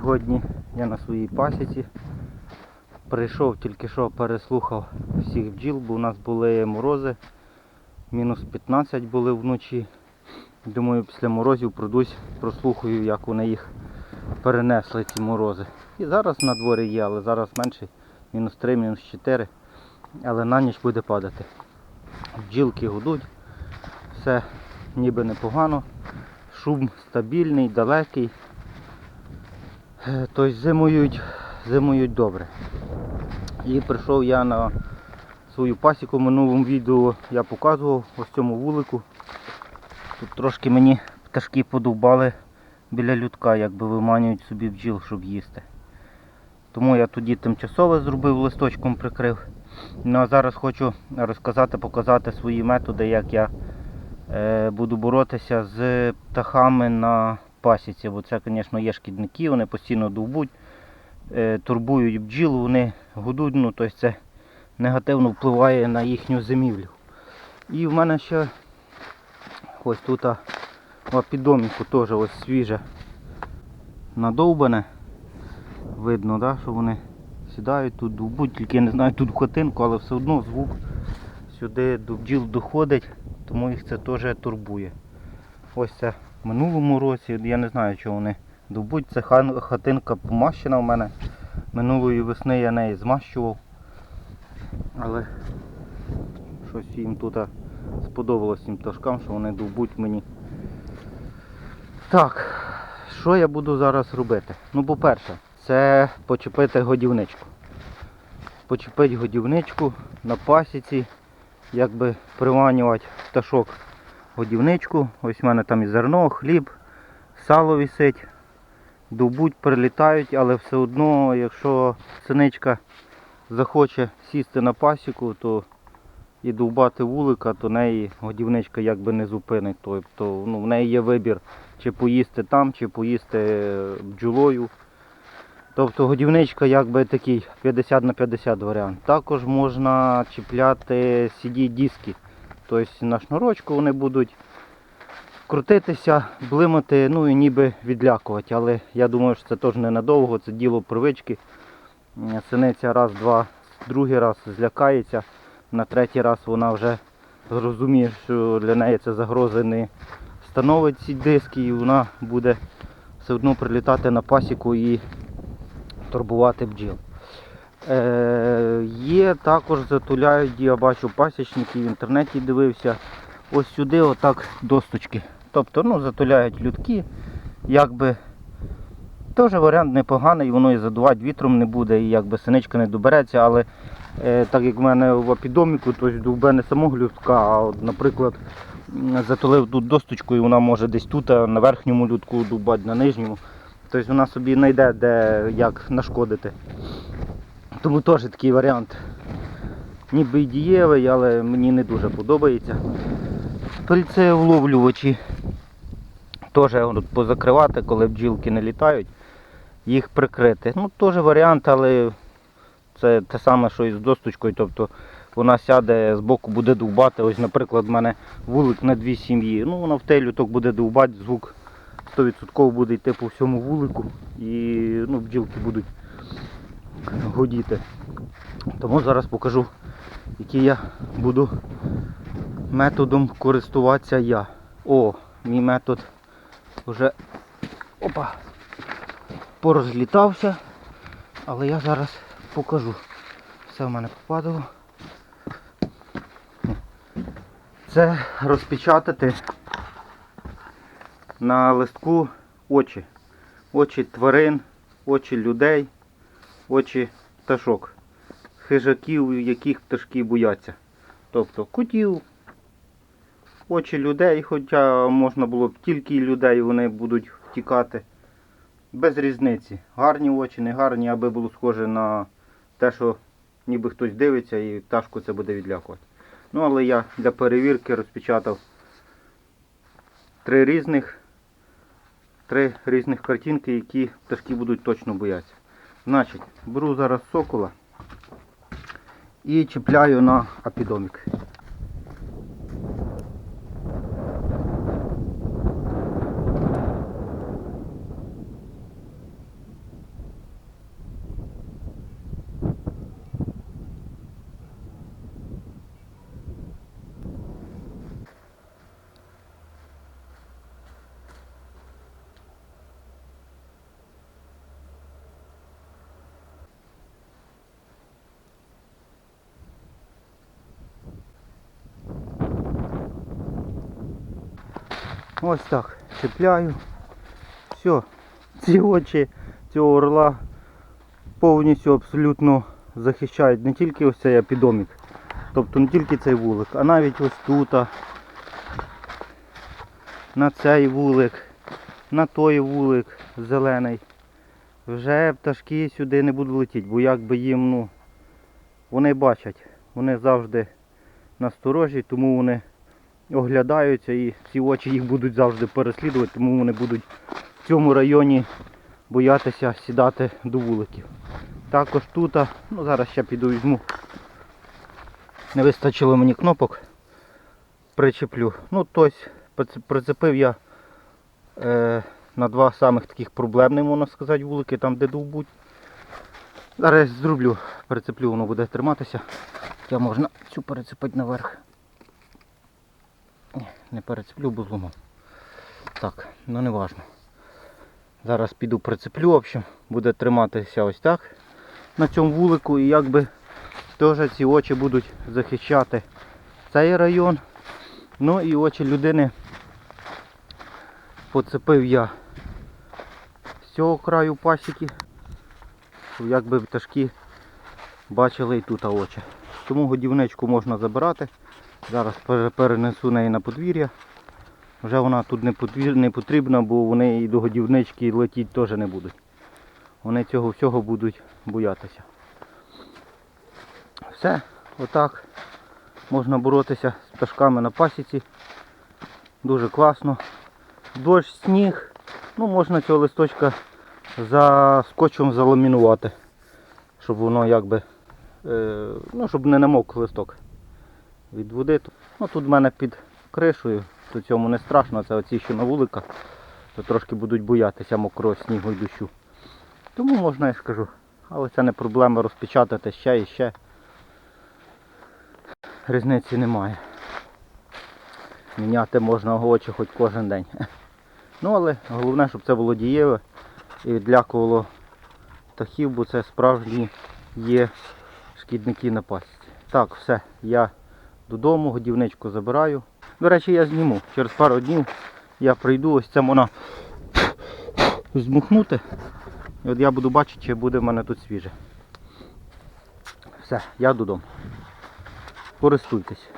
Сьогодні я на своїй пасіці. Прийшов тільки що переслухав всіх бджіл, бо у нас були морози. Мінус 15 були вночі. Думаю, після морозів пройдусь, прослухаю, як вони їх перенесли, ці морози. І зараз на дворі є, але зараз менше. Мінус 3, мінус 4. Але на ніч буде падати. Бджілки гудуть, все ніби непогано. Шум стабільний, далекий. Тобто зимують, зимують добре. І прийшов я на свою пасіку в минулому відео я показував ось цьому вулику. Тут трошки мені пташки подовбали біля людка, якби виманюють собі бджіл, щоб їсти. Тому я тоді тимчасове зробив, листочком прикрив. Ну а зараз хочу розказати, показати свої методи, як я е, буду боротися з птахами на пасіці. Бо це, звісно, є шкідники, вони постійно довбуть, е, турбують бджіл, вони гудуть, ну, тобто це негативно впливає на їхню зимівлю. І в мене ще ось тут в апідоміку теж ось свіже надовбане. Видно, да, що вони сідають тут, довбуть, тільки я не знаю тут хатинку, але все одно звук сюди до бджіл доходить, тому їх це теж турбує. Ось це минулому році, я не знаю, чого вони довбуть. Це хатинка помащена в мене. Минулої весни я неї змащував. Але щось їм тут сподобалось цим пташкам, що вони довбуть мені. Так, що я буду зараз робити? Ну, по-перше, це почепити годівничку. Почепити годівничку на пасіці, якби приманювати пташок годівничку. Ось в мене там і зерно, хліб, сало висить. Довбуть, прилітають, але все одно, якщо синичка захоче сісти на пасіку, то і довбати вулика, то неї годівничка якби не зупинить. Тобто ну, в неї є вибір, чи поїсти там, чи поїсти е, бджолою. Тобто годівничка якби такий 50 на 50 варіант. Також можна чіпляти CD диски. Тобто на шнурочку вони будуть крутитися, блимати, ну і ніби відлякувати. Але я думаю, що це теж ненадовго, це діло привички. Синиця раз, два, другий раз злякається, на третій раз вона вже зрозуміє, що для неї це загрози не становить ці диски, і вона буде все одно прилітати на пасіку і турбувати бджіл. Е, є також затуляють, я бачу пасічники в інтернеті дивився. Ось сюди отак досточки. Тобто ну, затуляють людки, якби теж варіант непоганий, воно і задувати вітром не буде, і якби синичка не добереться, але е, так як в мене в апідоміку, то довбе не самого людка, а от, наприклад, затулив тут досточку і вона може десь тут, на верхньому людку дубати, на нижньому. Тобто вона собі знайде, де як нашкодити. Тому теж такий варіант. Ніби й дієвий, але мені не дуже подобається. Пильцеуловлювачі теж позакривати, коли бджілки не літають, їх прикрити. Ну, теж варіант, але це те саме, що і з досточкою. Тобто вона сяде з боку, буде довбати. Ось, наприклад, в мене вулик на дві сім'ї. Ну, вона в той люток буде довбати, звук 100% буде йти по всьому вулику і ну, бджілки будуть гудіти. Тому зараз покажу, який я буду методом користуватися я. О, мій метод вже опа, порозлітався, але я зараз покажу. Все в мене попадало. Це розпечатати на листку очі. Очі тварин, очі людей, очі пташок. Хижаків, яких пташки бояться. Тобто котів, очі людей, хоча можна було б тільки людей, вони будуть втікати. Без різниці. Гарні очі, не гарні, аби було схоже на те, що ніби хтось дивиться і пташку це буде відлякувати. Ну, але я для перевірки розпечатав три різних, три різних картинки, які пташки будуть точно боятися. Значить, беру зараз сокола і чіпляю на апідомік. Ось так. Чіпляю. Все. Ці очі цього орла повністю абсолютно захищають не тільки ось цей апідомік, тобто не тільки цей вулик, а навіть ось тут, на цей вулик, на той вулик зелений. Вже пташки сюди не будуть летіти, бо якби їм, ну, вони бачать, вони завжди насторожі, тому вони оглядаються і ці очі їх будуть завжди переслідувати, тому вони будуть в цьому районі боятися сідати до вуликів. Також тут, ну зараз ще піду візьму. Не вистачило мені кнопок. Причеплю. Ну, приц- прицепив я е, на два самих таких проблемних, можна сказати, вулики, там де довбуть. Зараз зроблю, прицеплю, воно буде триматися. Я можна цю перецепити наверх. Не перецеплю, бо зломав. Так, ну не важно. Зараз піду прицеплю, в общем, буде триматися ось так на цьому вулику і якби теж ці очі будуть захищати цей район. Ну і очі людини поцепив я з цього краю пасіки, щоб якби пташки бачили і тут очі. Тому годівничку можна забирати. Зараз перенесу неї на подвір'я. Вже вона тут не, потрібна, бо вони і до годівнички летіти теж не будуть. Вони цього всього будуть боятися. Все, отак можна боротися з пташками на пасіці. Дуже класно. Дощ, сніг. Ну, можна цього листочка за скотчем заламінувати, щоб воно якби, е, ну, щоб не намок листок від води. Ну, тут в мене під кришею, то цьому не страшно, це оці що на вуликах, то трошки будуть боятися мокрого снігу і дощу. Тому можна, я скажу, але це не проблема розпечатати ще і ще. Різниці немає. Міняти можна очі хоч кожен день. Ну але головне, щоб це було дієве і відлякувало птахів, бо це справжні є шкідники на пасіці. Так, все, я додому, годівничку забираю. До речі, я зніму. Через пару днів я прийду, ось це вона змухнути. І от я буду бачити, чи буде в мене тут свіже. Все, я додому. Користуйтесь.